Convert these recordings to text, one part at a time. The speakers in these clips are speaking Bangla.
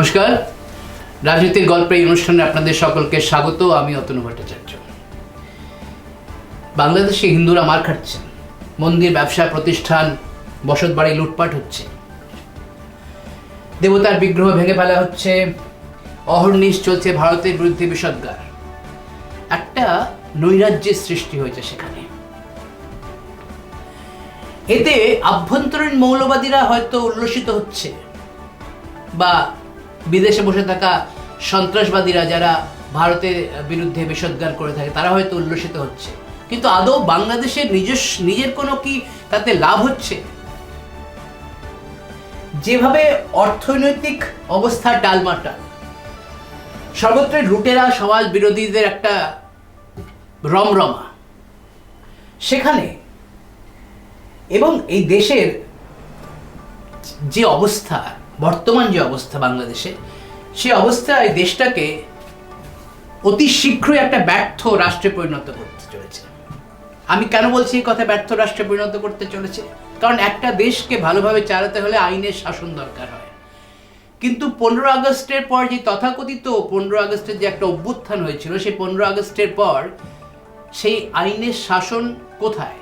নমস্কার। রাজনীতির গল্পে এই অনুষ্ঠানে আপনাদের সকলকে স্বাগত। আমি অতনু ভট্টাচার্য। বাংলাদেশে হিন্দুরা মার খাচ্ছেন মন্দির, ব্যবসা, প্রতিষ্ঠান, বসত বাড়ি, লুটপাট হচ্ছে। দেবতার বিগ্রহ ভেঙে ফেলা হচ্ছে। অহর্নিশ চলছে ভারতের বিরুদ্ধে বিষদগার। একটা নৈরাজ্যের সৃষ্টি হয়েছে সেখানে। এতে আভ্যন্তরীণ মৌলবাদীরা হয়তো উল্লসিত হচ্ছে বা বিদেশে বসে থাকা সন্ত্রাসবাদীরা যারা ভারতের বিরুদ্ধে বিষদগার করে থাকে, তারা হয়তো উল্লসিত হচ্ছে। কিন্তু আদৌ বাংলাদেশের নিজস্ব, নিজের কোনো কি তাতে লাভ হচ্ছে? যেভাবে অর্থনৈতিক অবস্থা ডালমাটা, সর্বত্র লুটেরা সমাজ বিরোধীদের একটা রমরমা। সেখানে এবং এই দেশের যে অবস্থা বর্তমান যে অবস্থা বাংলাদেশে সে অবস্থায় দেশটাকে অতি শীঘ্রই একটা ব্যর্থ রাষ্ট্রে পরিণত করতে চলেছে। আমি কেন বলছি এই কথা ব্যর্থ রাষ্ট্রে পরিণত করতে চলেছে? কারণ একটা দেশকে ভালোভাবে চালাতে হলে আইনের শাসন দরকার হয়। কিন্তু পনেরো আগস্টের পর যে তথাকথিত পনেরো আগস্টের যে একটা অভ্যুত্থান হয়েছিল, সেই পনেরো আগস্টের পর সেই আইনের শাসন কোথায়?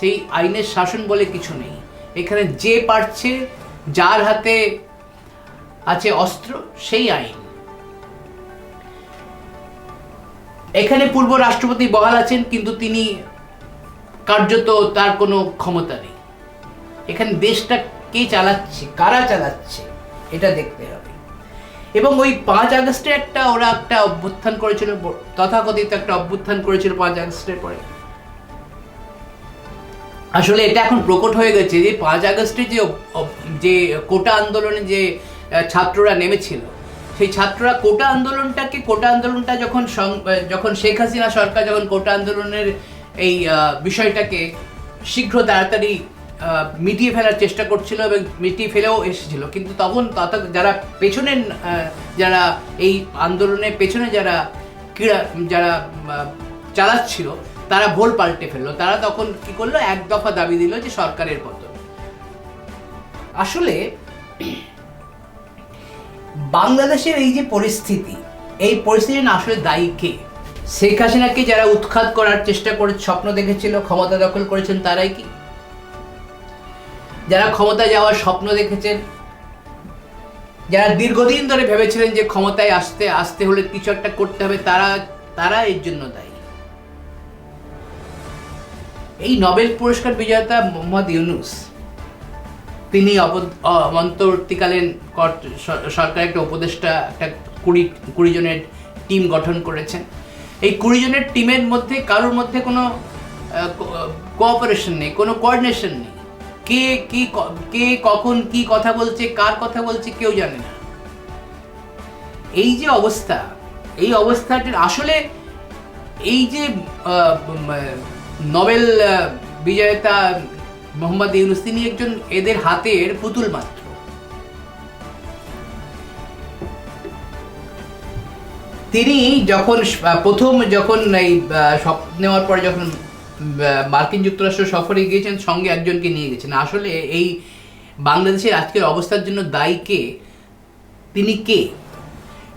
সেই আইনের শাসন বলে কিছু নেই। এখানে যে পারছে, যার হাতে আছে অস্ত্র, সেই আইন। এখানে পূর্ব রাষ্ট্রপতি বহাল আছেন, কিন্তু তিনি কার্যত তার কোনো ক্ষমতা নেই। এখানে দেশটা কে চালাচ্ছে, কারা চালাচ্ছে, এটা দেখতে হবে। এবং ওই পাঁচ আগস্টে একটা ওরা একটা অভ্যুত্থান করেছিল, তথাকথিত একটা অভ্যুত্থান করেছিল পাঁচ আগস্টের পরে। আসলে এটা এখন প্রকট হয়ে গেছে যে পাঁচ আগস্টে যে যে কোটা আন্দোলনে যে ছাত্ররা নেমেছিল। সেই ছাত্ররা কোটা আন্দোলনটাকে, কোটা আন্দোলনটা যখন যখন শেখ হাসিনা সরকার যখন কোটা আন্দোলনের এই বিষয়টাকে শীঘ্র তাড়াতাড়ি মিটিয়ে ফেলার চেষ্টা করছিল এবং মিটিয়ে ফেলেও এসেছিল। কিন্তু তখন যারা পেছনে যারা এই আন্দোলনের পেছনে যারা ক্রীড়া, যারা চালাচ্ছিল, তারা ভোল পাল্টে ফেলল। তারা তখন কি করল? এক দফা দাবি দিল যে সরকারের পতন। আসলে বাংলাদেশের এই যে পরিস্থিতি, এই পরিস্থিতি না আসলে দায়ী কে? শেখ হাসিনাকে যারা উৎখাত করার চেষ্টা করে, স্বপ্ন দেখেছিল, ক্ষমতা দখল করেছেন তারাই কি? যারা ক্ষমতা যাওয়ার স্বপ্ন দেখেছেন, যারা দীর্ঘদিন ধরে ভেবেছিলেন যে ক্ষমতায় আসতে আসতে হলে কিছু একটা করতে হবে, তারা তারা এর জন্য দায়ী। এই নোবেল পুরস্কার বিজেতা মোহাম্মদ ইউনুস তিনি অপ- অ- অন্তর্বর্তীকালীন কর- স- সরকার একটা উপদেষ্টা, একটা কুড়ি কুড়ি জনের টিম গঠন করেছেন। এই কুড়ি জনের টিমের মধ্যে কারোর মধ্যে কোনো কোঅপারেশন নেই, কোনো কোঅর্ডিনেশন নেই। কে, কি কে কখন কি কথা বলছে, কার কথা বলছে কেউ জানে না। এই যে অবস্থা, এই অবস্থাটির আসলে এই যে নোবেল বিজেতা মোহাম্মদ ইউনুস, তিনি একজন এদের হাতের পুতুল মাত্র। তিনি যখন প্রথম যখন এই শপথ নেওয়ার পরে যখন মার্কিন যুক্তরাষ্ট্র সফরে গিয়েছেন, সঙ্গে একজনকে নিয়ে গেছেন। আসলে এই বাংলাদেশের আজকের অবস্থার জন্য দায়ী কে? তিনি কে?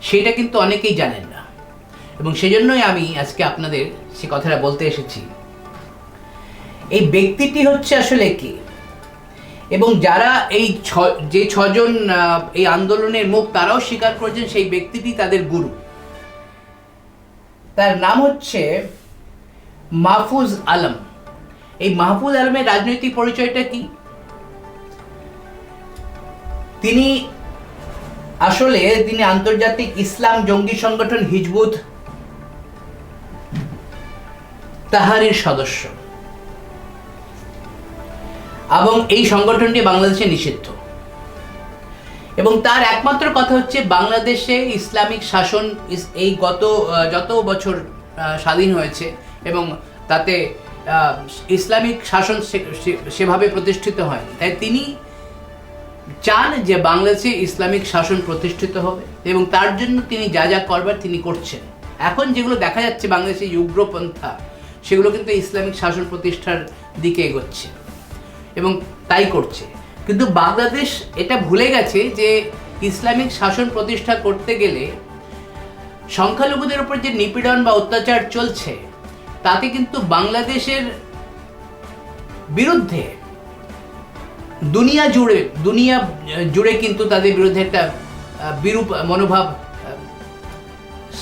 সেটা কিন্তু অনেকেই জানেন না। এবং সেজন্যই আমি আজকে আপনাদের সে কথাটা বলতে এসেছি। এই ব্যক্তিটি হচ্ছে আসলে কে? এবং যারা এই ছ- যে ছজন এই আন্দোলনের মুখ তারাও স্বীকার করেছেন, সেই ব্যক্তিটি তাদের গুরু। তার নাম হচ্ছে মাহফুজ আলম। এই মাহফুজ আলমের রাজনৈতিক পরিচয়টা কি? তিনি আসলে তিনি আন্তর্জাতিক ইসলাম জঙ্গি সংগঠন হিজবুত তাহারির সদস্য। এবং এই সংগঠনটি বাংলাদেশে নিষিদ্ধ। এবং তার একমাত্র কথা হচ্ছে বাংলাদেশে ইসলামিক শাসন এই গত যত বছর স্বাধীন হয়েছে এবং তাতে ইসলামিক শাসন সেভাবে প্রতিষ্ঠিত হয় তাই তিনি চান যে বাংলাদেশে ইসলামিক শাসন প্রতিষ্ঠিত হবে এবং তার জন্য তিনি যা যা করবার তিনি করছেন। এখন যেগুলো দেখা যাচ্ছে বাংলাদেশে উগ্রপন্থা, সেগুলো কিন্তু ইসলামিক শাসন প্রতিষ্ঠার দিকে এগোচ্ছে। এবং তাই করছে। কিন্তু বাংলাদেশ এটা ভুলে গেছে যে ইসলামিক শাসন প্রতিষ্ঠা করতে গেলে সংখ্যালঘুদের উপর যে নিপীড়ন বা অত্যাচার চলছে, তাতে কিন্তু বাংলাদেশের বিরুদ্ধে দুনিয়া জুড়ে দুনিয়া জুড়ে কিন্তু তাদের বিরুদ্ধে একটা বিরূপ মনোভাব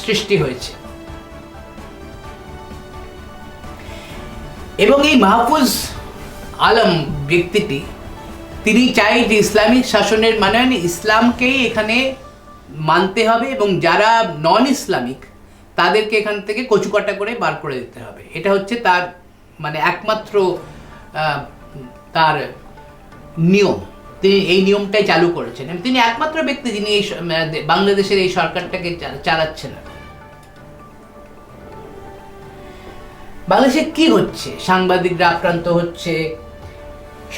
সৃষ্টি হয়েছে। এবং এই মাহফুজ আলম ব্যক্তিটি, তিনি চাই যে ইসলামিক শাসনের মানে ইসলামকেই এখানে মানতে হবে এবং যারা নন ইসলামিক তাদেরকে এখান থেকে কচুকাটা করে বার করে দিতে হবে। এটা হচ্ছে তার মানে একমাত্র তার নিয়ম। তিনি এই নিয়মটাই চালু করেছেন। তিনি একমাত্র ব্যক্তি যিনি এই বাংলাদেশের এই সরকারটাকে চালাচ্ছেন বাংলাদেশে কি হচ্ছে? সাংবাদিকরা আক্রান্ত হচ্ছে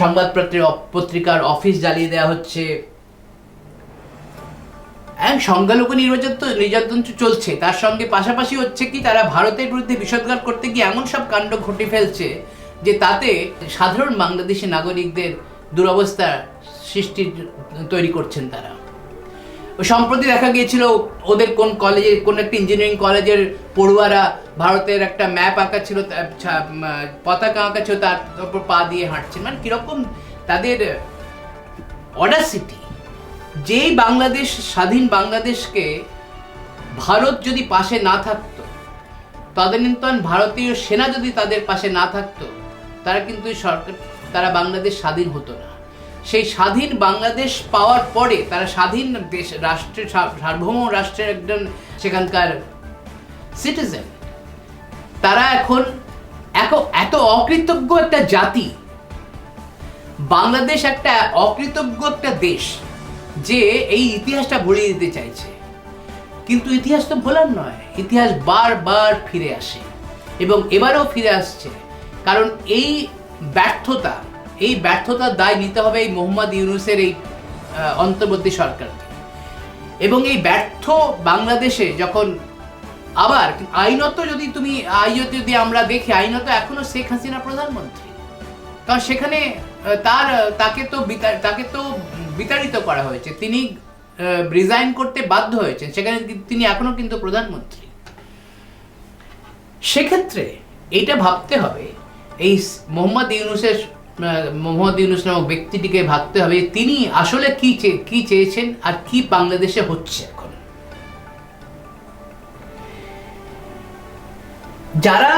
সংবাদপত্রের পত্রিকার অফিস জ্বালিয়ে দেওয়া হচ্ছে। সংখ্যালঘু নির্বাচন তো নির্যাতন চলছে। তার সঙ্গে পাশাপাশি হচ্ছে কি, তারা ভারতের বিরুদ্ধে বিষোদ্গার করতে গিয়ে এমন সব কাণ্ড ঘটে ফেলছে যে তাতে সাধারণ বাংলাদেশি নাগরিকদের দুরবস্থা সৃষ্টি তৈরি করছেন তারা। সম্প্রতি দেখা গিয়েছিল ওদের কোন কলেজে কোন একটা ইঞ্জিনিয়ারিং কলেজের পড়ুয়ারা ভারতের একটা ম্যাপ আঁকা ছিল পতাকা আঁকা ছিল, তার উপর পা দিয়ে হাঁটছেন মানে কীরকম তাদের অডাসিটি যেই বাংলাদেশ, স্বাধীন বাংলাদেশকে ভারত যদি পাশে না থাকতো, তদানীন্তন ভারতীয় সেনা যদি তাদের পাশে না থাকতো, তারা কিন্তু সরকার, তারা বাংলাদেশ স্বাধীন হতো না। সেই স্বাধীন বাংলাদেশ পাওয়ার পরে তারা স্বাধীন দেশ, রাষ্ট্রের সার্বভৌম রাষ্ট্রের একজন সেখানকার সিটিজেন তারা এখন এত- এত অকৃতজ্ঞ একটা জাতি। বাংলাদেশ একটা অকৃতজ্ঞ একটা দেশ যে এই ইতিহাসটা ভুলিয়ে দিতে চাইছে। কিন্তু ইতিহাস তো ভোলার নয়, ইতিহাস বারবার ফিরে আসে এবং এবারেও ফিরে আসছে। কারণ এই ব্যর্থতা এই ব্যর্থতার দায় নিতে হবে এই মোহাম্মদ ইউনুসের এই অন্তর্বর্তী সরকারকে। এবং এই ব্যর্থ বাংলাদেশে যখন আবার আইনত যদি তুমি আইনত যদি আমরা দেখি, আইনত এখনও শেখ হাসিনা প্রধানমন্ত্রী। কারণ সেখানে তার, তাকে তো তাকে তো বিতাড়িত করা হয়েছে। তিনি রিজাইন করতে বাধ্য হয়েছেন। সেখানে তিনি এখনও কিন্তু প্রধানমন্ত্রী। সেক্ষেত্রে এটা ভাবতে হবে, এই মোহাম্মদ ইউনুসের মোহাম্মদ ইউনুস নামক ব্যক্তিটিকে ভাবতে হবে তিনি আসলে কি কি চেয়েছেন আর কি বাংলাদেশে হচ্ছে এখন। যারা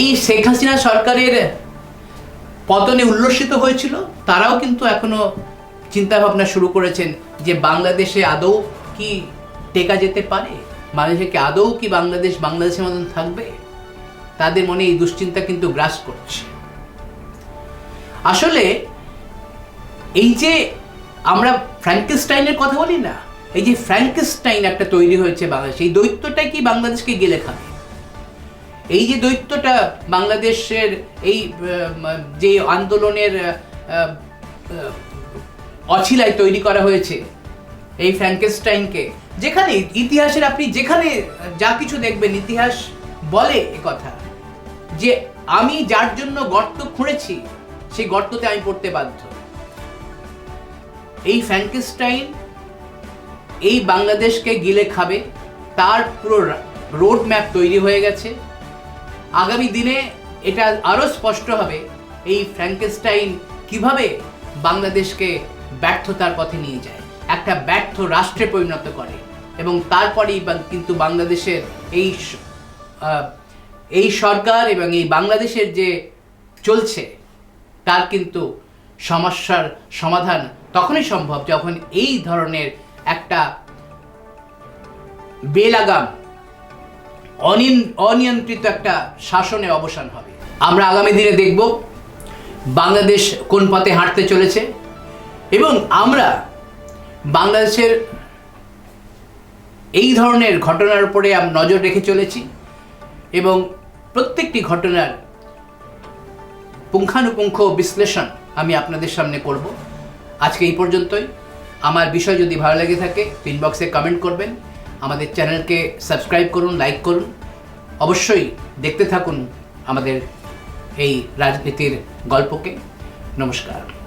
এই শেখ হাসিনা সরকারের পতনে উল্লসিত হয়েছিল, তারাও কিন্তু এখনও চিন্তা ভাবনা শুরু করেছেন যে বাংলাদেশে আদৌ কি টেকা যেতে পারে? বাংলাদেশে কি আদৌ কি বাংলাদেশ বাংলাদেশের মতন থাকবে? তাদের মনে এই দুশ্চিন্তা কিন্তু গ্রাস করছে। আসলে এই যে আমরা ফ্র্যাঙ্কেস্টাইনের কথা বলি না, এই যে ফ্র্যাঙ্কেস্টাইন একটা তৈরি হয়েছে বাংলাদেশে, এই দৈত্যটাই কি বাংলাদেশকে গেলে খাবে? এই যে দৈত্যটা বাংলাদেশের এই যে আন্দোলনের অছিলায় তৈরি করা হয়েছে, এই ফ্র্যাঙ্কেস্টাইনকে যেখানে ইতিহাসের আপনি যেখানে যা কিছু দেখবেন, ইতিহাস বলে কথা, যে আমি যার জন্য গর্ত খুঁড়েছি সেই গর্ততে আমি পড়তে বাধ্য। এই ফ্র্যাঙ্কেস্টাইন এই বাংলাদেশকে গিলে খাবে, তার পুরো রোড ম্যাপ তৈরি হয়ে গেছে। আগামী দিনে এটা আরও স্পষ্ট হবে এই ফ্র্যাঙ্কেস্টাইন কীভাবে বাংলাদেশকে ব্যর্থতার পথে নিয়ে যায়। একটা ব্যর্থ রাষ্ট্রে পরিণত করে এবং তারপরেই কিন্তু বাংলাদেশের এই এই সরকার এবং এই বাংলাদেশের যে চলছে তার কিন্তু সমস্যার সমাধান তখনই সম্ভব যখন এই ধরনের একটা বেলাগাম অনিয়ন্ত্রিত একটা শাসনের অবসান হবে। আমরা আগামী দিনে দেখব বাংলাদেশ কোন পথে হাঁটতে চলেছে এবং আমরা বাংলাদেশের এই ধরনের ঘটনার উপরে আম- নজর রেখে চলেছি এবং প্রত্যেকটি ঘটনার পুঙ্খানুপুঙ্খ বিশ্লেষণ আমি আপনাদের সামনে করব। আজকে এই পর্যন্তই। আমার বিষয় যদি ভালো লেগে থাকে ইনবক্সে বক্সে কমেন্ট করবেন। আমাদের চ্যানেলকে সাবস্ক্রাইব করুন লাইক করুন। অবশ্যই দেখতে থাকুন আমাদের এই রাজনীতির গল্পকে। নমস্কার।